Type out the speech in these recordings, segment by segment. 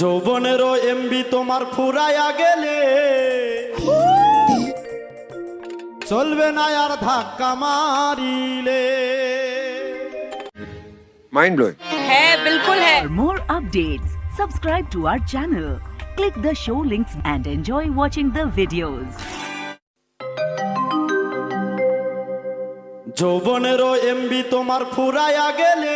যৌবনেরও MB তোমার ফুরাইয়া গেলে চলবে না আর ধাক্কা মারিলে माइंड ब्लोइंग है बिल्कुल है For more updates, subscribe to our channel, click the show links and enjoy watching the videos. যৌবনেরও MB তোমার ফুরাইয়া গেলে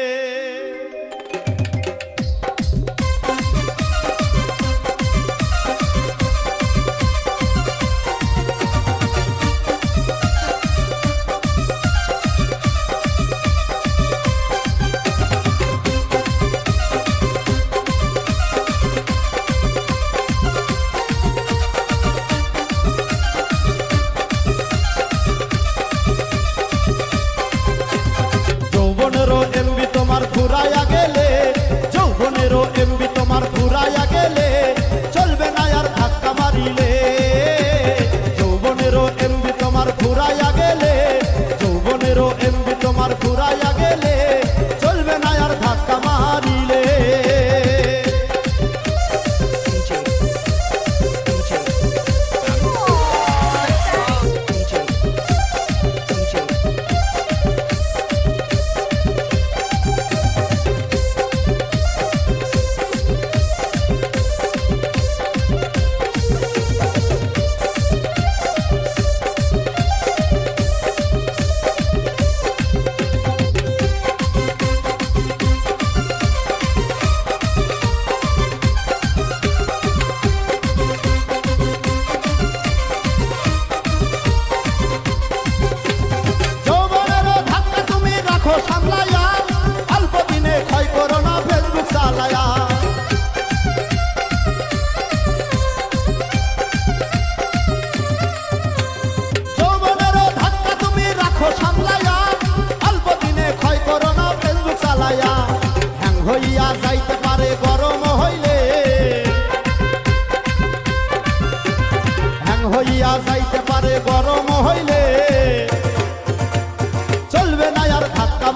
এমবি তোমার ফুরাইয়া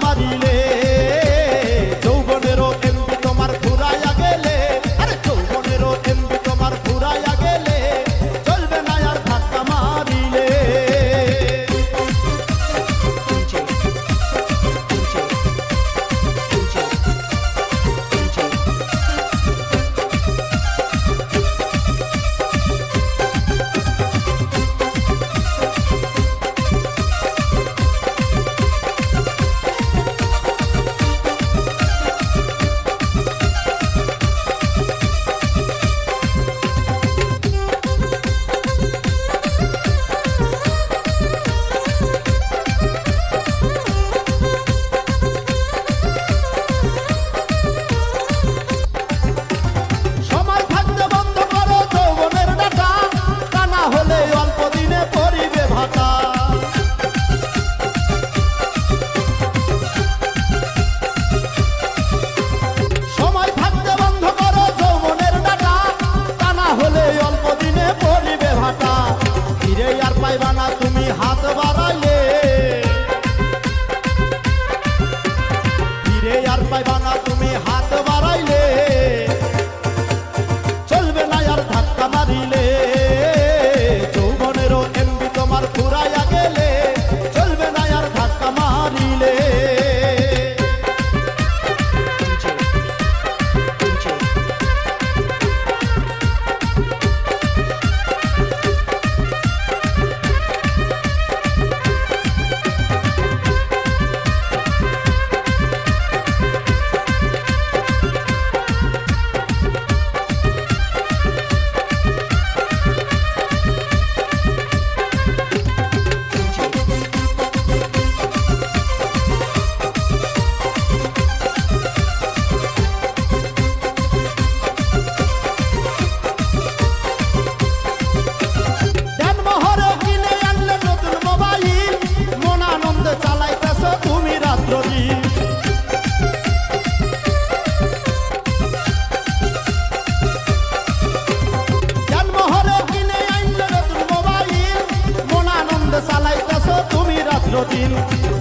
মারিলে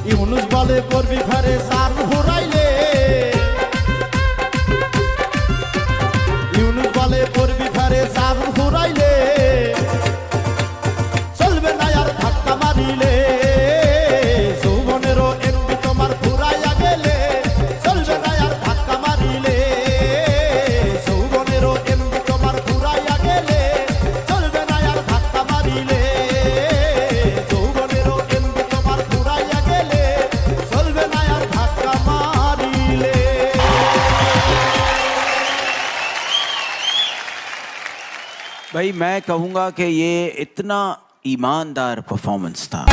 ইউনুস বলে করবি ঘরে সার ঘুরাইলে भाई मैं कहूँगा कि ये इतना ईमानदार परफॉर्मेंस था।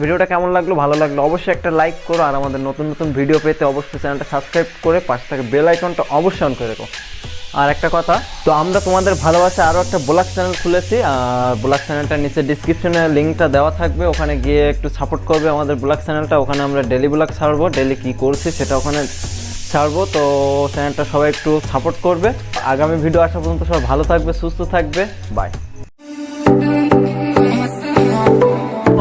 ভিডিওটা কেমন লাগল? ভালো লাগল? অবশ্যই একটা লাইক করো। আর আমাদের নতুন নতুন ভিডিও পেতে অবশ্যই চ্যানেলটা সাবস্ক্রাইব করে পাশে থাকা বেল আইকনটা অবশ্যই অন করে রেখো। আর একটা কথা, তো আমরা তোমাদের ভালোবাসা আরও একটা ব্লগ চ্যানেল খুলেছি। আর ব্লগ চ্যানেলটা নিচে ডিসক্রিপশনে লিঙ্কটা দেওয়া থাকবে। ওখানে গিয়ে একটু সাপোর্ট করবে আমাদের ব্লগ চ্যানেলটা ওখানে আমরা ডেলি ব্লগ ছাড়বো। ডেলি কী করছি সেটা ওখানে ছাড়বো। তো চ্যানেলটা সবাই একটু সাপোর্ট করবে। আগামী ভিডিও আসা পর্যন্ত সবাই ভালো থাকবে, সুস্থ থাকবে। Bye